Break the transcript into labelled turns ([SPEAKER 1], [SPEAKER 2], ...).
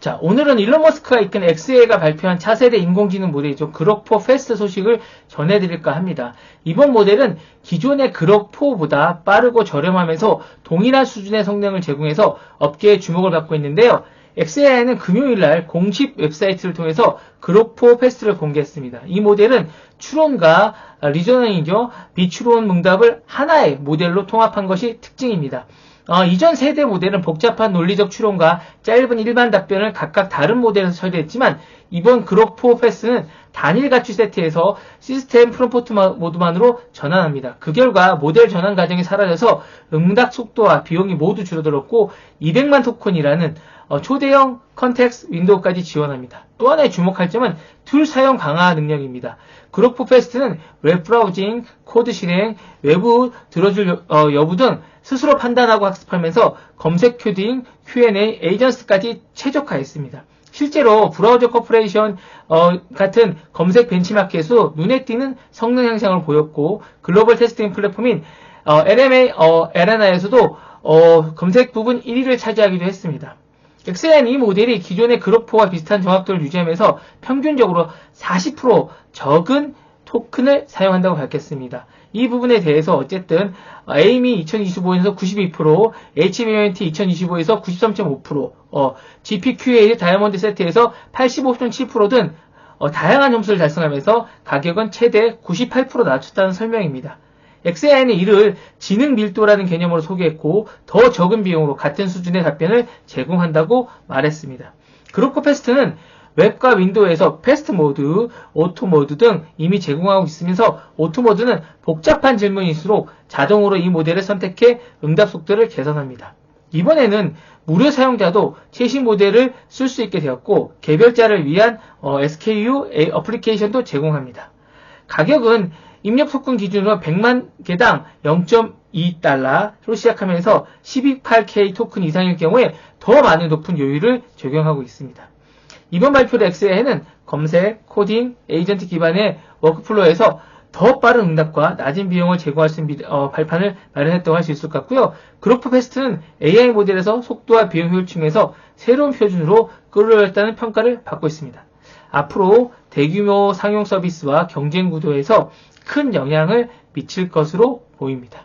[SPEAKER 1] 자, 오늘은 일론 머스크가 이끈 XA가 발표한 차세대 인공지능 모델이죠. 그럭4 패스트 소식을 전해드릴까 합니다. 이번 모델은 기존의 그럭4보다 빠르고 저렴하면서 동일한 수준의 성능을 제공해서 업계의 주목을 받고 있는데요. XAI는 금요일날 공식 웹사이트를 통해서 그럭4 패스트를 공개했습니다. 이 모델은 추론과 리저닝이죠. 비추론 응답을 하나의 모델로 통합한 것이 특징입니다. 어, 이전 세대 모델은 복잡한 논리적 추론과 짧은 일반 답변을 각각 다른 모델에서 처리했지만 이번 그럭4 패스는 단일 가치 세트에서 시스템 프롬포트 모드만으로 전환합니다. 그 결과 모델 전환 과정이 사라져서 응답 속도와 비용이 모두 줄어들었고 200만 토큰이라는 어, 초대형 컨텍스 윈도우까지 지원합니다. 또 하나의 주목할 점은 툴 사용 강화 능력입니다. 그룹4 패스트는 웹 브라우징, 코드 실행, 외부 들어줄 여, 어, 여부 등 스스로 판단하고 학습하면서 검색 큐딩, Q&A, 에이전스까지 최적화했습니다. 실제로 브라우저 커퍼레이션 어, 같은 검색 벤치마크에서 눈에 띄는 성능 향상을 보였고 글로벌 테스팅 플랫폼인 어, LMA, 어, 에라나에서도 어, 검색 부분 1위를 차지하기도 했습니다. XN 이 모델이 기존의 그룹4와 비슷한 정확도를 유지하면서 평균적으로 40% 적은 토큰을 사용한다고 밝혔습니다. 이 부분에 대해서 어쨌든 에이미 2025에서 92%, HMNT 2025에서 93.5%, 어, GPQA 다이아몬드 세트에서 85.7%등 어, 다양한 점수를 달성하면서 가격은 최대 98% 낮췄다는 설명입니다. XAI는 이를 지능 밀도라는 개념으로 소개했고 더 적은 비용으로 같은 수준의 답변을 제공한다고 말했습니다. 그로코 패스트는 웹과 윈도우에서 패스트 모드, 오토 모드 등 이미 제공하고 있으면서 오토 모드는 복잡한 질문일수록 자동으로 이 모델을 선택해 응답 속도를 개선합니다. 이번에는 무료 사용자도 최신 모델을 쓸 수 있게 되었고 개별자를 위한 어, SKU 어플리케이션도 제공합니다. 가격은 입력 토큰 기준으로 100만 개당 0.2달러로 시작하면서 128K 토큰 이상일 경우에 더 많은 높은 요율을 적용하고 있습니다. 이번 발표로 엑스에는 검색, 코딩, 에이전트 기반의 워크플로우에서 더 빠른 응답과 낮은 비용을 제공할 수 있는 어, 발판을 마련했다고 할 수 있을 것 같고요. 그로프 패스트는 AI 모델에서 속도와 비용 효율층에서 새로운 표준으로 끌어올렸다는 평가를 받고 있습니다. 앞으로 대규모 상용 서비스와 경쟁 구도에서 큰 영향을 미칠 것으로 보입니다.